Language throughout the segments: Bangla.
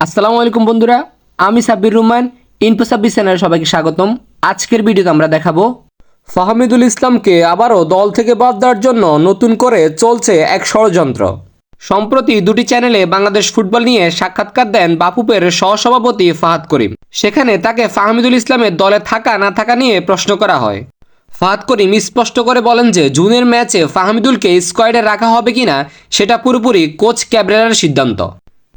আসসালামু আলাইকুম বন্ধুরা, আমি সাব্বির রহমান ইনফো সাব্বির চ্যানেলে সবাইকে স্বাগতম। আজকের ভিডিওতে আমরা দেখাবো ফাহমিদুল ইসলামকে আবারও দল থেকে বাদ দেওয়ার জন্য নতুন করে চলছে এক ষড়যন্ত্র। সম্প্রতি দুটি চ্যানেলে বাংলাদেশ ফুটবল নিয়ে সাক্ষাৎকার দেন বাপুপের সহসভাপতি ফাহাদ করিম। সেখানে তাকে ফাহমিদুল ইসলামের দলে থাকা, না থাকা নিয়ে প্রশ্ন করা হয়। ফাহাদ করিম স্পষ্ট করে বলেন যে, জুনের ম্যাচে ফাহমিদুলকে স্কোয়াডে রাখা হবে কিনা, সেটা পুরোপুরি কোচ ক্যাবরেরার সিদ্ধান্ত।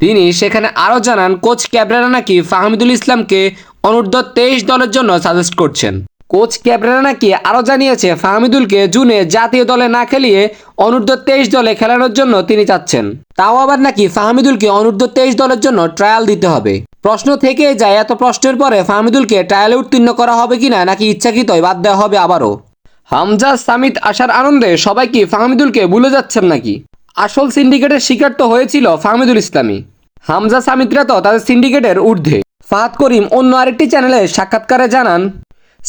তিনি সেখানে আরও জানান, কোচ ক্যাবরেরা নাকি ফাহমিদুল ইসলামকে অনূর্ধ্ব তেইশ দলের জন্য সাজেস্ট করছেন। কোচ ক্যাবরেরা নাকি আরও জানিয়েছে, ফাহমিদুলকে জুনে জাতীয় দলে না খেলিয়ে অনূর্ধ্ব তেইশ দলে খেলানোর জন্য তিনি চাচ্ছেন। তাও আবার নাকি ফাহমিদুলকে অনূর্ধ্ব তেইশ দলের জন্য ট্রায়াল দিতে হবে। প্রশ্ন থেকে যায়, এত প্রশ্নের পরে ফাহমিদুলকে ট্রায়ালে উত্তীর্ণ করা হবে কিনা নাকি ইচ্ছাকৃতই বাদ দেওয়া হবে আবারও? হামজা, সামিত আসার আনন্দে সবাই কি ফাহমিদুলকে ভুলে যাচ্ছেন নাকি? আসল সিন্ডিকেটের শিকার তো হয়েছিল ফাহমিদুল ইসলামী হামজা সামিতরা তো তাদের সিন্ডিকেটের ঊর্ধ্বে। ফাহাদ করিম অন্য আরেকটি চ্যানেলে সাক্ষাৎকারে জানান,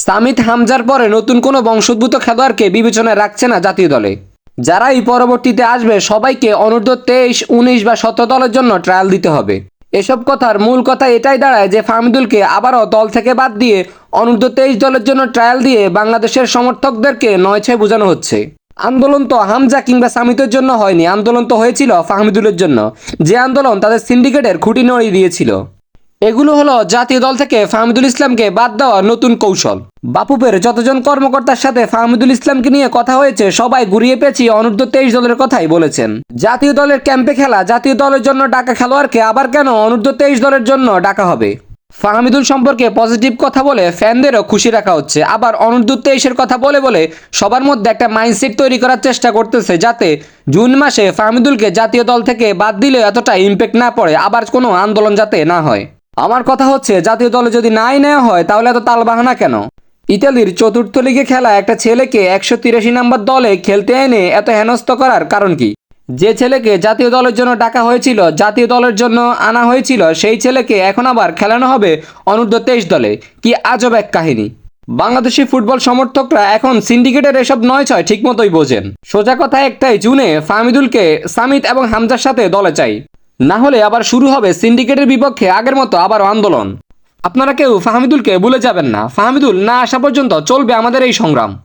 সামিত হামজার পরে নতুন কোনো বংশোদ্ভূত খেলোয়াড়কে বিবেচনায় রাখছে না জাতীয় দলে। যারাই পরবর্তীতে আসবে, সবাইকে অনূর্ধ্ব তেইশ, উনিশ বা সতেরো দলের জন্য ট্রায়াল দিতে হবে। এসব কথার মূল কথা এটাই দাঁড়ায় যে ফাহমিদুলকে আবারও দল থেকে বাদ দিয়ে অনূর্ধ্ব তেইশ দলের জন্য ট্রায়াল দিয়ে বাংলাদেশের সমর্থকদেরকে নয় ছয় বোঝানো হচ্ছে। আন্দোলন তো হামজা কিংবা সামিতের জন্য হয়নি, আন্দোলন তো হয়েছিল ফাহমিদুলের জন্য। যে আন্দোলন তাদের সিন্ডিকেটের খুঁটি নড়িয়ে দিয়েছিল। এগুলো হলো জাতীয় দল থেকে ফাহমিদুল ইসলামকে বাদ দেওয়ার নতুন কৌশল। বাপুপের যতজন কর্মকর্তার সাথে ফাহমিদুল ইসলামকে নিয়ে কথা হয়েছে, সবাই ঘুরিয়ে পেঁচিয়ে অনূর্ধ্ব তেইশ দলের কথাই বলেছেন। জাতীয় দলের ক্যাম্পে খেলা, জাতীয় দলের জন্য ডাকা খেলোয়াড়কে আবার কেন অনূর্ধ্ব তেইশ দলের জন্য ডাকা হবে? ফাহমিদুল সম্পর্কে পজিটিভ কথা বলে ফ্যানদেরও খুশি রাখা হচ্ছে। আবার অনূর্ধ্ব তেইশের কথা বলে বলে সবার মধ্যে একটা মাইন্ডসেট তৈরি করার চেষ্টা করতেছে যাতে জুন মাসে ফাহমিদুলকে জাতীয় দল থেকে বাদ দিলে এতটা ইম্প্যাক্ট না পড়ে, আবার কোনো আন্দোলন যাতে না হয়। আমার কথা হচ্ছে, জাতীয় দলে যদি নাই নেওয়া হয়, তাহলে এত তালবাহানা কেন? ইতালির চতুর্থ লিগে খেলা একটা ছেলেকে একশো তিরাশি নম্বর দলে খেলতে এনে এত হেনস্থ করার কারণ কি? যে ছেলেকে জাতীয় দলের জন্য ডাকা হয়েছিল, জাতীয় দলের জন্য আনা হয়েছিল, সেই ছেলেকে এখন আবার খেলানো হবে অনূর্ধ্ব তেইশ দলে। কি আজব এক কাহিনী। বাংলাদেশি ফুটবল সমর্থকরা এখন সিন্ডিকেটের এসব নয় ছয় ঠিকমতোই বোঝেন। সোজা কথা একটাই, জুনে ফাহমিদুলকে সামিত এবং হামজার সাথে দলে চাই। না হলে আবার শুরু হবে সিন্ডিকেটের বিপক্ষে আগের মতো আবার আন্দোলন। আপনারা কেউ ফাহমিদুলকে ভুলে যাবেন না। ফাহমিদুল না আসা পর্যন্ত চলবে আমাদের এই সংগ্রাম।